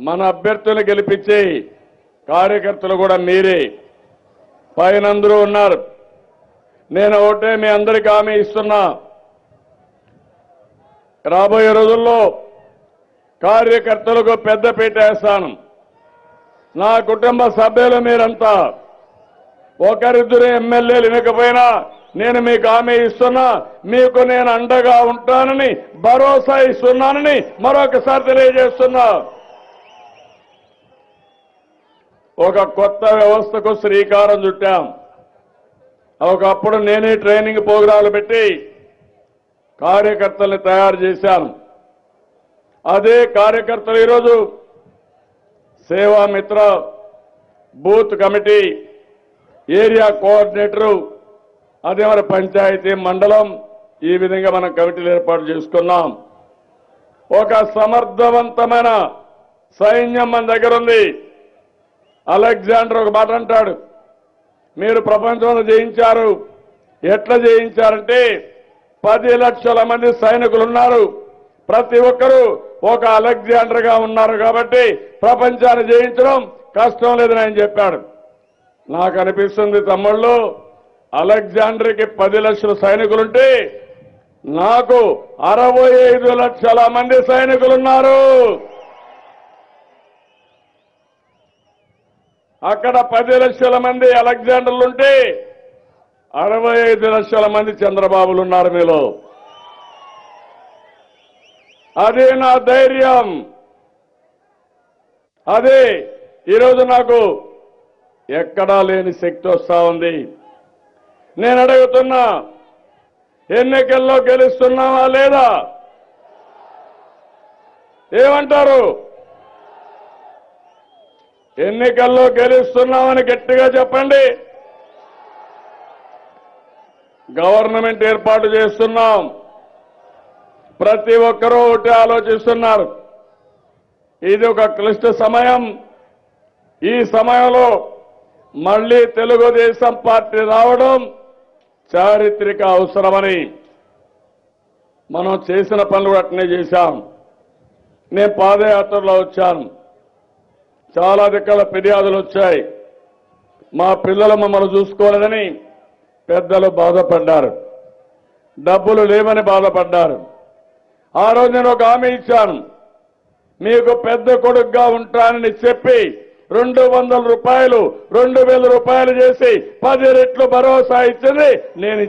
మన అభ్యర్థులు గెలిపించే కార్యకర్తలు కూడా మీరే. పైన అందరూ ఉన్నారు. నేను ఒకటే మీ అందరికీ హామీ ఇస్తున్నా. రాబోయే రోజుల్లో కార్యకర్తలకు పెద్దపీట వేస్తాను. నా కుటుంబ సభ్యులు మీరంతా ఒకరిద్దరు ఎమ్మెల్యేలు వినకపోయినా నేను మీకు హామీ ఇస్తున్నా. మీకు నేను అండగా ఉంటానని భరోసా ఇస్తున్నానని మరొకసారి తెలియజేస్తున్నా. ఒక కొత్త వ్యవస్థకు శ్రీకారం చుట్టాం. ఒకప్పుడు నేనే ట్రైనింగ్ ప్రోగ్రాంలు పెట్టి కార్యకర్తల్ని తయారు చేశాను. అదే కార్యకర్తలు ఈరోజు Sevamitra booth committee area coordinator అదే మరి పంచాయతీ మండలం ఈ విధంగా మనం కమిటీలు ఏర్పాటు చేసుకున్నాం. ఒక సమర్థవంతమైన సైన్యం మన దగ్గర ఉంది అలెగ్జాండర్ ఒక మాట అంటాడు. మీరు ప్రపంచంలో జయించారు. ఎట్లా జయించారంటే పది లక్షల మంది సైనికులు ఉన్నారు ప్రతి ఒక్కరూ ఒక అలెగ్జాండర్గా ఉన్నారు కాబట్టి ప్రపంచాన్ని జయించడం కష్టం లేదని ఆయన చెప్పాడు. నాకు అనిపిస్తుంది తమ్ముళ్ళు అలెగ్జాండర్కి పది లక్షల సైనికులుంటే నాకు అరవై ఐదు లక్షల మంది సైనికులున్నారు. అక్కడ పది లక్షల మంది అలెగ్జాండర్లుంటే అరవై ఐదు లక్షల మంది చంద్రబాబులు ఉన్నారు మీలో. అదే నా ధైర్యం. అదే ఈరోజు నాకు ఎక్కడా లేని శక్తి వస్తా ఉంది. నేను అడుగుతున్నా ఎన్నికల్లో గెలుస్తున్నావా లేదా? ఏమంటారు? ఎన్నికల్లో గెలుస్తున్నామని గట్టిగా చెప్పండి. గవర్నమెంట్ ఏర్పాటు చేస్తున్నాం. ప్రతి ఒక్కరూ ఒకటి ఆలోచిస్తున్నారు. ఇది ఒక క్లిష్ట సమయం. ఈ సమయంలో మళ్ళీ తెలుగుదేశం పార్టీ రావడం చారిత్రక అవసరమని మనం చేసిన పనులు అట్నే చేశాం. నేను పాదయాత్రలో వచ్చాను. చాలా రకాల ఫిర్యాదులు వచ్చాయి. మా పిల్లలు మమ్మల్ని చూసుకోలేదని పెద్దలు బాధపడ్డారు. డబ్బులు లేవని బాధపడ్డారు. ఆ రోజు నేను ఒక హామీ ఇచ్చాను. మీకు పెద్ద కొడుకుగా ఉంటానని చెప్పి రెండు వందల రూపాయలు రెండు వేల రూపాయలు చేసి పది రెట్లు భరోసా ఇచ్చింది నేను